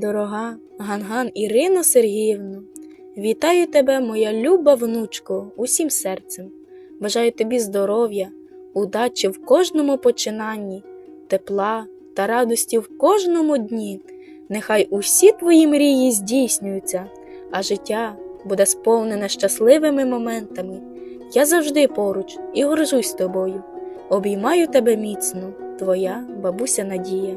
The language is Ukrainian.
Дорога Ганган Ірино Сергіївно, вітаю тебе, моя люба внучко, усім серцем. Бажаю тобі здоров'я, удачі в кожному починанні, тепла та радості в кожному дні. Нехай усі твої мрії здійснюються, а життя буде сповнене щасливими моментами. Я завжди поруч і горжусь тобою. Обіймаю тебе міцно, твоя бабуся Надія.